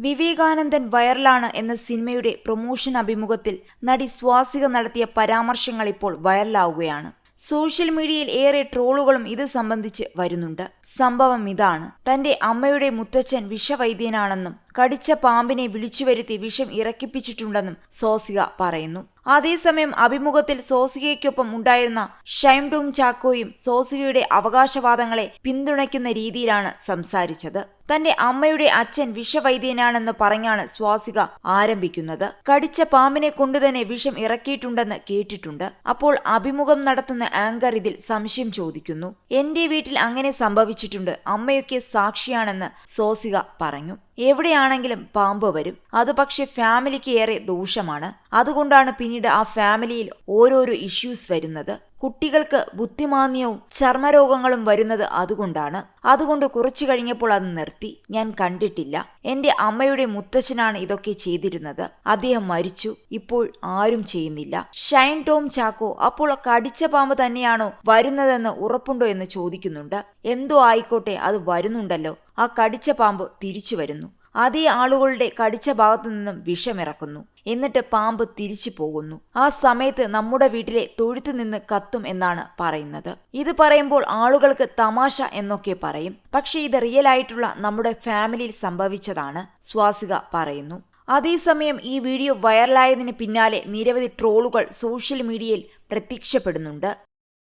വിവേകാനന്ദൻ വൈറലാണ് എന്ന സിനിമയുടെ പ്രൊമോഷൻ അഭിമുഖത്തിൽ നടി സ്വാസിക നടത്തിയ പരാമർശങ്ങൾ ഇപ്പോൾ വൈറലാവുകയാണ്. സോഷ്യൽ മീഡിയയിൽ ഏറെ ട്രോളുകളും ഇത് സംബന്ധിച്ച് വരുന്നുണ്ട്. സംഭവം ഇതാണ്. തന്റെ അമ്മയുടെ മുത്തച്ഛൻ വിഷവൈദ്യനാണെന്നും കടിച്ച പാമ്പിനെ വിളിച്ചു വരുത്തി വിഷം ഇറക്കിപ്പിച്ചിട്ടുണ്ടെന്നും സോസിക പറയുന്നു. അതേസമയം അഭിമുഖത്തിൽ സോസികയ്ക്കൊപ്പം ഉണ്ടായിരുന്ന ഷൈംഡും ചാക്കോയും സോസികയുടെ അവകാശവാദങ്ങളെ പിന്തുണയ്ക്കുന്ന രീതിയിലാണ് സംസാരിച്ചത്. തന്റെ അമ്മയുടെ അച്ഛൻ വിഷവൈദ്യനാണെന്ന് പറഞ്ഞാണ് സ്വാസിക ആരംഭിക്കുന്നത്. കടിച്ച പാമ്പിനെ കൊണ്ടുതന്നെ വിഷം ഇറക്കിയിട്ടുണ്ടെന്ന് കേട്ടിട്ടുണ്ട്. അപ്പോൾ അഭിമുഖം നടത്തുന്ന ആങ്കർ ഇതിൽ സംശയം ചോദിക്കുന്നു. എന്റെ വീട്ടിൽ അങ്ങനെ സംഭവിച്ചിട്ടുണ്ട്. അമ്മയൊക്കെ സാക്ഷിയാണെന്ന് സോസിക പറഞ്ഞു. എവിടെയാണെങ്കിലും പാമ്പ് വരും. അത് പക്ഷേ ഫാമിലിക്ക് ഏറെ ദോഷമാണ്. അതുകൊണ്ടാണ് പിന്നീട് ആ ഫാമിലിയിൽ ഓരോരോ ഇഷ്യൂസ് വരുന്നത്. കുട്ടികൾക്ക് ബുദ്ധിമാന്യവും ചർമ്മരോഗങ്ങളും വരുന്നത് അതുകൊണ്ടാണ്. അതുകൊണ്ട് കുറച്ചു കഴിഞ്ഞപ്പോൾ അത് നിർത്തി. ഞാൻ കണ്ടിട്ടില്ല. എന്റെ അമ്മയുടെ മുത്തച്ഛനാണ് ഇതൊക്കെ ചെയ്തിരുന്നത്. അദ്ദേഹം മരിച്ചു. ഇപ്പോൾ ആരും ചെയ്യുന്നില്ല. ഷൈൻ ടോം ചാക്കോ അപ്പോൾ കടിച്ച പാമ്പ് തന്നെയാണോ വരുന്നതെന്ന് ഉറപ്പുണ്ടോ എന്ന് ചോദിക്കുന്നുണ്ട്. എന്തോ ആയിക്കോട്ടെ അത് വരുന്നുണ്ടല്ലോ. ആ കടിച്ച പാമ്പ് തിരിച്ചു വരുന്നു. അതേ ആളുകളുടെ കടിച്ച ഭാഗത്തു നിന്നും വിഷമിറക്കുന്നു. എന്നിട്ട് പാമ്പ് തിരിച്ചു പോകുന്നു. ആ സമയത്ത് നമ്മുടെ വീട്ടിലെ തൊഴുത്തു നിന്ന് കത്തും എന്നാണ് പറയുന്നത്. ഇത് പറയുമ്പോൾ ആളുകൾക്ക് തമാശ എന്നൊക്കെ പറയും. പക്ഷേ ഇത് റിയൽ ആയിട്ടുള്ള നമ്മുടെ ഫാമിലിയിൽ സംഭവിച്ചതാണ് സ്വാസിക പറയുന്നു. അതേസമയം ഈ വീഡിയോ വൈറലായതിന് പിന്നാലെ നിരവധി ട്രോളുകൾ സോഷ്യൽ മീഡിയയിൽ പ്രത്യക്ഷപ്പെടുന്നുണ്ട്.